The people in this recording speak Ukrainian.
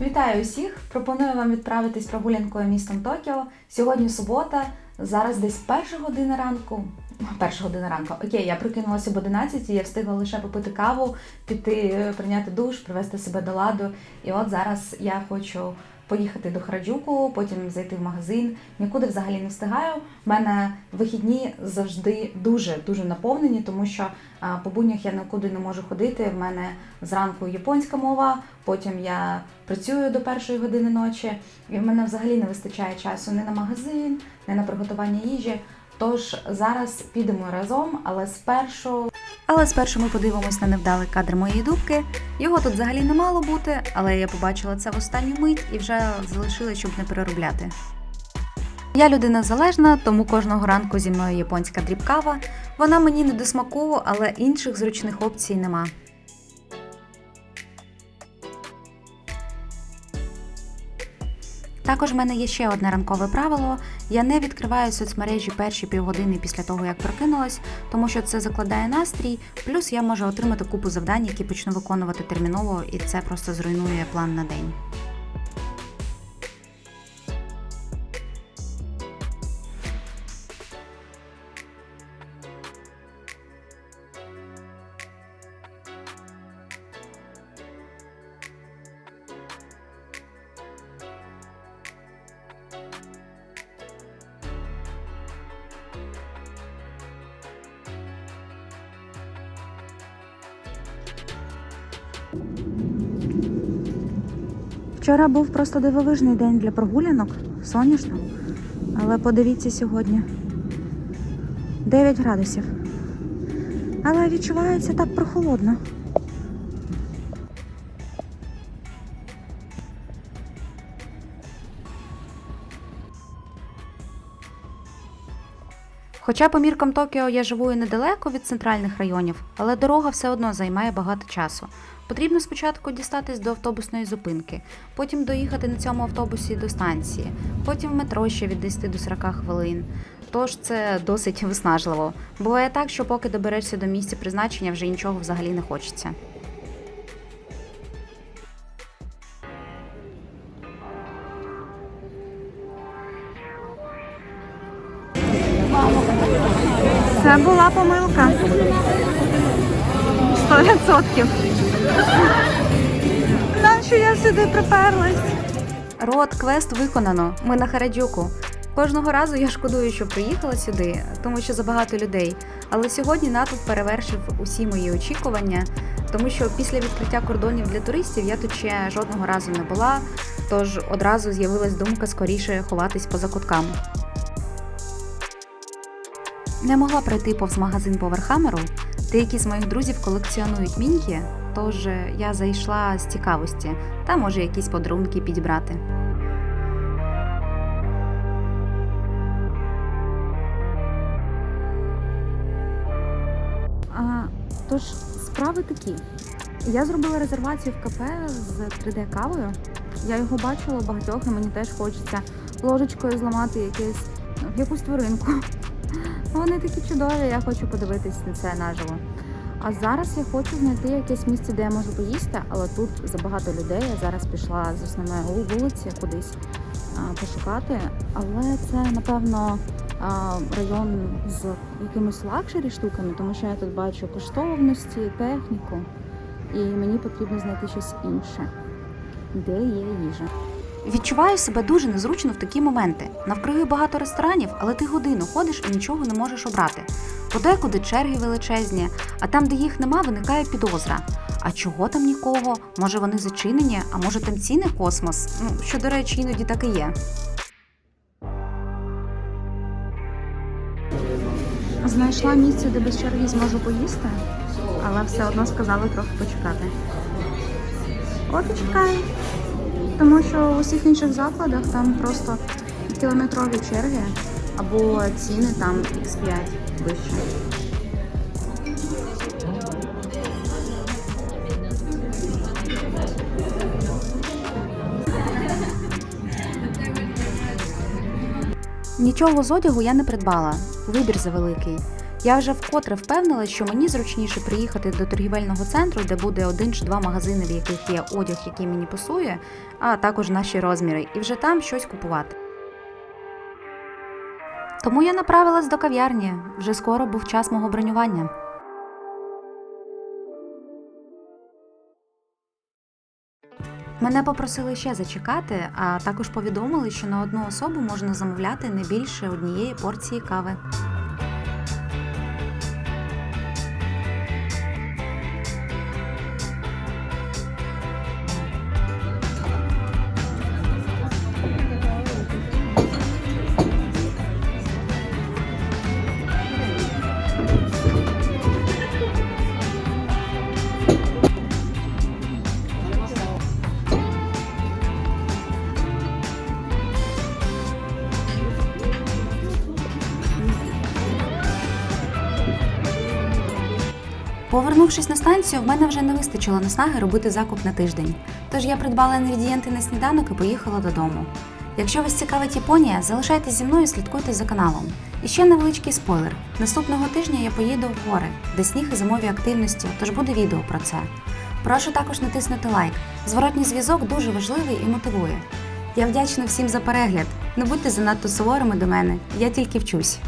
Вітаю усіх! Пропоную вам відправитись прогулянкою містом Токіо. Сьогодні субота, зараз десь перша година ранку. Перша година ранку. Окей, я прокинулася об 11 і я встигла лише попити каву, піти е, прийняти душ, привести себе до ладу. І от зараз я хочу поїхати до Хараджуку, потім зайти в магазин. Нікуди взагалі не встигаю. У мене вихідні завжди дуже дуже наповнені, тому що по буднях я нікуди не можу ходити. В мене зранку японська мова, потім я працюю до першої години ночі, і в мене взагалі не вистачає часу ні на магазин, ні на приготування їжі. Тож зараз підемо разом, але спершу. Але спершу ми подивимось на невдалий кадр моєї дубки. Його тут взагалі не мало бути, але я побачила це в останню мить і вже залишила, щоб не переробляти. Я людина залежна, тому кожного ранку зі мною японська дрібкава. Вона мені не до смаку, але інших зручних опцій нема. Також в мене є ще одне ранкове правило: я не відкриваю соцмережі перші півгодини після того, як прокинулась, тому що це закладає настрій. Плюс я можу отримати купу завдань, які почну виконувати терміново, і це просто зруйнує план на день. Вчора був просто дивовижний день для прогулянок, сонячно. Але подивіться сьогодні 9 градусів. Але відчувається так прохолодно. Хоча по міркам Токіо я живу і недалеко від центральних районів, але дорога все одно займає багато часу. Потрібно спочатку дістатись до автобусної зупинки, потім доїхати на цьому автобусі до станції, потім в метро ще від 10 до 40 хвилин. Тож це досить виснажливо. Буває так, що поки доберешся до місця призначення, вже нічого взагалі не хочеться. Це була помилка. 100%. Нащо я сюди приперлась? Рот квест виконано. Ми на Хараджуку. Кожного разу я шкодую, що приїхала сюди, тому що забагато людей. Але сьогодні натовп перевершив усі мої очікування, тому що після відкриття кордонів для туристів я тут ще жодного разу не була. Тож одразу з'явилась думка скоріше ховатись поза кутками. Не могла пройти повз магазин Поверхамеру. Деякі з моїх друзів колекціонують міньки, тож я зайшла з цікавості та може якісь подарунки підібрати. А, тож справи такі. Я зробила резервацію в кафе з 3D кавою. Я його бачила багатьох, і мені теж хочеться ложечкою зламати якесь, ну, якусь тваринку. Вони такі чудові, я хочу подивитись на це наживо. А зараз я хочу знайти якесь місце, де я можу поїсти, але тут забагато людей. Я зараз пішла з основної вул- вулиці кудись а, пошукати. Але це, напевно, а, район з якимись лакшері штуками, тому що я тут бачу коштовності, техніку, і мені потрібно знайти щось інше, де є їжа. Відчуваю себе дуже незручно в такі моменти. Навкруги багато ресторанів, але ти годину ходиш і нічого не можеш обрати. Подекуди черги величезні, а там, де їх нема, виникає підозра. А чого там нікого? Може вони зачинені, а може там ціни космос? Ну, що, до речі, іноді так і є. Знайшла місце, де без черги зможу поїсти, але все одно сказали трохи почекати. От і чекаю. Тому що у всіх інших закладах там просто кілометрові черги або ціни там X5 вище. Нічого з одягу я не придбала. Вибір завеликий. Я вже вкотре впевнила, що мені зручніше приїхати до торгівельного центру, де буде один чи два магазини, в яких є одяг, який мені пасує, а також наші розміри, і вже там щось купувати. Тому я направилась до кав'ярні. Вже скоро був час мого бронювання. Мене попросили ще зачекати, а також повідомили, що на одну особу можна замовляти не більше однієї порції кави. Повернувшись на станцію, в мене вже не вистачило наснаги робити закуп на тиждень. Тож я придбала інгредієнти на сніданок і поїхала додому. Якщо вас цікавить Японія, залишайтесь зі мною і слідкуйте за каналом. І ще невеличкий спойлер: наступного тижня я поїду в гори, де сніг і зимові активності, тож буде відео про це. Прошу також натиснути лайк. Зворотній зв'язок дуже важливий і мотивує. Я вдячна всім за перегляд. Не будьте занадто суворими до мене, я тільки вчусь.